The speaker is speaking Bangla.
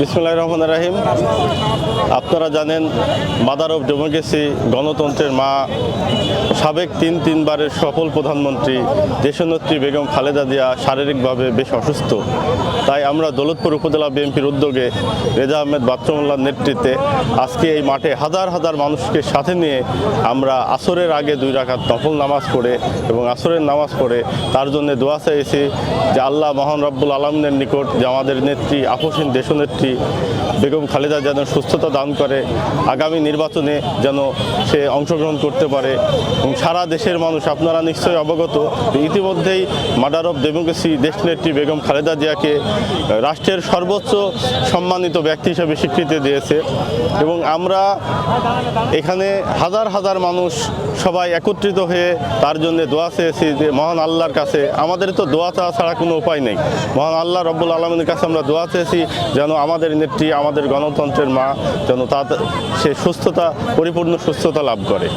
বিসমুল্লাহ রহমান রাহিম। আপনারা জানেন মাদার অফ ডেমোক্রেসি গণতন্ত্রের মা, সাবেক তিন তিনবারের সফল প্রধানমন্ত্রী দেশনেত্রী বেগম খালেদা জিয়া শারীরিকভাবে বেশ অসুস্থ। তাই আমরা দৌলতপুর উপজেলা বিএনপির উদ্যোগে রেজা আহমেদ বাচ্চুমুল্লার নেতৃত্বে আজকে এই মাঠে হাজার হাজার মানুষকে সাথে নিয়ে আমরা আসরের আগে দুই রাকাত নফল নামাজ পড়ে এবং আসরের নামাজ পড়ে তার জন্য দোয়া চেয়েছি যে আল্লাহ মহান রব্বুল আলমদের নিকট যে আমাদের নেত্রী, আপসীন দেশনেত্রী বেগম খালেদা যেন সুস্থতা দান করে, আগামী নির্বাচনে যেন সে অংশগ্রহণ করতে পারে এবং সারা দেশের মানুষ, আপনারা নিশ্চয়ই অবগত, ইতিমধ্যেই মার্ডার অফ ডেমোক্রেসি দেশনেত্রী বেগম খালেদা জিয়াকে রাষ্ট্রের সর্বোচ্চ সম্মানিত ব্যক্তি হিসেবে স্বীকৃতি দিয়েছে এবং আমরা এখানে হাজার হাজার মানুষ সবাই একত্রিত হয়ে তার জন্য দোয়া চেয়েছি যে, মহান আল্লাহর কাছে, আমাদের তো দোয়া চাওয়া ছাড়া কোনো উপায় নেই। মহান আল্লাহ রব্বুল আলমের কাছে আমরা দোয়া চেয়েছি যেন আমাদের নেত্রী আমাদের গণতন্ত্রের মা যেন তা সে সুস্থতা পরিপূর্ণ সুস্থতা লাভ করে।